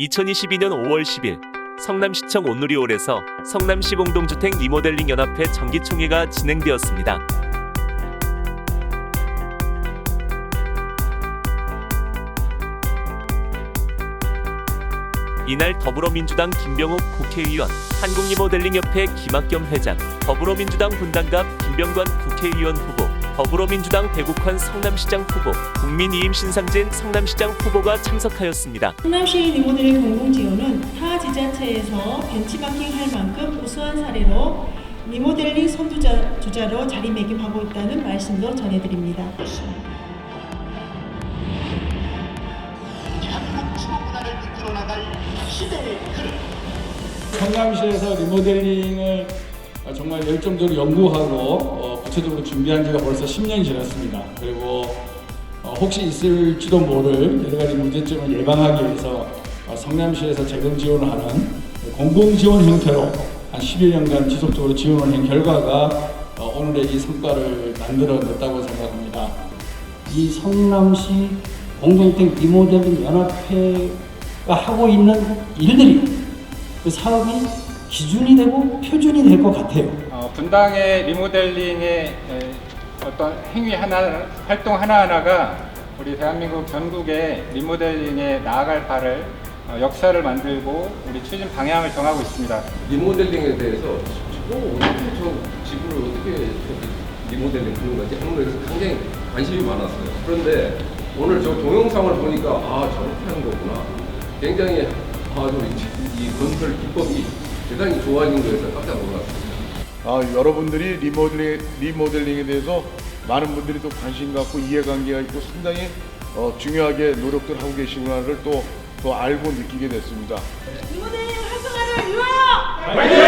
2022년 5월 10일 성남시청 온누리홀에서 성남시 공동주택 리모델링 연합회 정기총회가 진행되었습니다. 이날 더불어민주당 김병욱 국회의원, 한국리모델링협회 김학겸 회장, 더불어민주당 분당갑 김병관 국회의원 후보, 더불어민주당 대국환 성남시장 후보, 국민이임 신상진 성남시장 후보가 참석하였습니다. 성남시 리모델링 공공지원은 타 지자체에서 벤치마킹 할 만큼 우수한 사례로 리모델링 선두주자로 자리매김하고 있다는 말씀도 전해드립니다. 한국 추억 문화를 이끌어 나갈 시대의 흐름. 성남시에서 리모델링을 정말 열정적으로 연구하고 어, 구체적으로 준비한 지가 벌써 10년이 지났습니다. 그리고 어, 혹시 있을지도 모를 여러 가지 문제점을 예방하기 위해서 어, 성남시에서 재정 지원을 하는 공공 지원 형태로 한 11년간 지속적으로 지원을 한 결과가 어, 오늘의 이 성과를 만들어냈다고 생각합니다. 이 성남시 공동주택 리모델링 연합회가 하고 있는 일들이 그 사업이 기준이 되고 표준이 될 것 같아요. 어, 분당의 리모델링의 에, 어떤 행위 하나, 활동 하나하나가 우리 대한민국 전국의 리모델링에 나아갈 바를 어, 역사를 만들고 우리 추진 방향을 정하고 있습니다. 리모델링에 대해서 저 어떻게 저 집을 어떻게 저기 리모델링 하는 건지 하는 거에 대해서 굉장히 관심이 많았어요. 그런데 오늘 저 동영상을 보니까 아 저렇게 하는 거구나. 굉장히 아주 이, 이 건설 기법이 대단히 좋아진 거에서 깜짝 놀랐습니다. 아, 여러분들이 리모델링, 리모델링에 대해서 많은 분들이 또 관심 갖고 이해관계가 있고 상당히 어, 중요하게 노력들 하고 계시구나를 또, 또 알고 느끼게 됐습니다. 리모델링 활성화를 위하여!